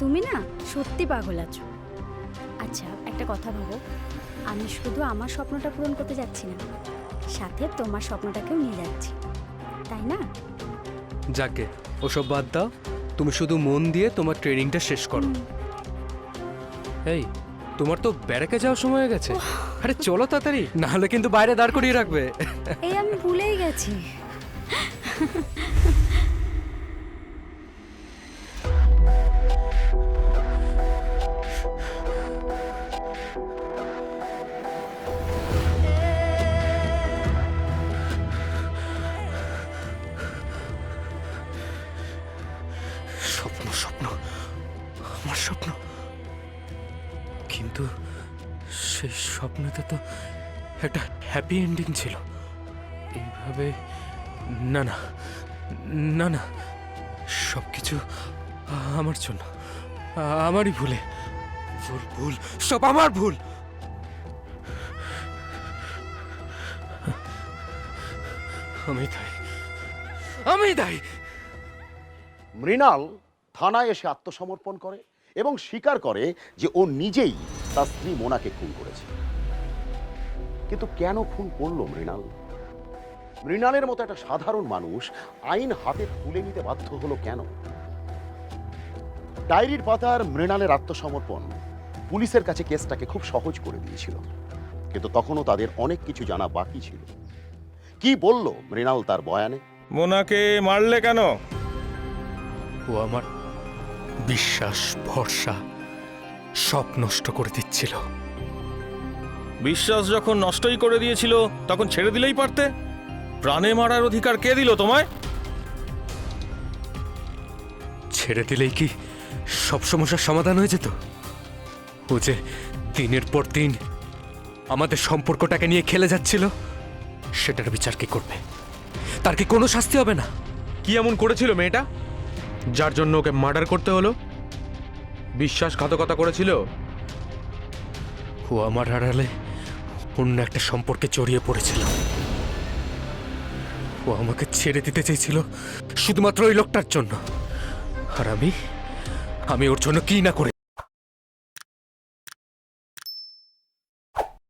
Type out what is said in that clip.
তুমি না সত্যি পাগল আছো। আচ্ছা একটা কথা ভাবো। আমি শুধু আমার স্বপ্নটা পূরণ করতে যাচ্ছি না সাথে তোমার স্বপ্নটাকেও নিয়ে যাচ্ছি। তাই না? যাকে ওসব বাদ দাও। তুমি শুধু মন দিয়ে তোমার ট্রেনিংটা শেষ করো। এই তোমার তো ব্যারাকে যাওয়ার সময় হয়ে গেছে। আরে চলো তাড়াতাড়ি না হলে কিন্তু বাইরে দাঁড় করিয়ে রাখবে। এই আমি ভুলেই গেছি। স্বপ্ন স্বপ্ন, আমার স্বপ্ন। কিন্তু সেই স্বপ্নতে তো একটা হ্যাপি এন্ডিং ছিল। এইভাবে না না না না সব কিছু আমার জন্য, আমারই ভুলে। ভুল ভুল, সব আমার ভুল। আমি দায়ী আমি দায়ী মৃণাল থানায় এসে আত্মসমর্পণ করে এবং স্বীকার করে যে ও নিজেই তার স্ত্রী মোনাকে খুন করেছে। কিন্তু কেন খুন করল মৃণাল? মৃণালের মতো একটা সাধারণ মানুষ আইন হাতে তুলে নিতে বাধ্য হলো কেন? ডায়েরির পাতার মৃণালের আত্মসমর্পণ পুলিশের কাছে কেসটাকে খুব সহজ করে দিয়েছিল। কিন্তু তখনও তাদের অনেক কিছু জানা বাকি ছিল। কি বলল মৃণাল তার বয়ানে? মোনাকে মারলে কেন? ও আমার বিশ্বাস ভরসা সব নষ্ট করে দিচ্ছিল। বিশ্বাস যখন নষ্টই করে দিয়েছিল তখন ছেড়ে দিলেই পারতে। প্রাণে মারার অধিকার কে দিল তোমায়? ছেড়ে দিলেই কি সব সমস্যার সমাধান হয়ে যেত? ও যে দিনের পর দিন আমাদের সম্পর্কটাকে নিয়ে খেলে যাচ্ছিল সেটার বিচার কি করবে? তার কি কোনো শাস্তি হবে না? কি এমন করেছিল মেয়েটা? যার জন্য ওকে মার্ডার করতে হলো? বিশ্বাসঘাতকতা করেছিল? ও আমার আড়ালে অন্য একটা সম্পর্কে জড়িয়ে পড়েছিল। ও আমাকে ছেড়ে দিতে চেয়েছিল শুধুমাত্র ওই লোকটার জন্য। আর আমি আমি ওর জন্য কি না করে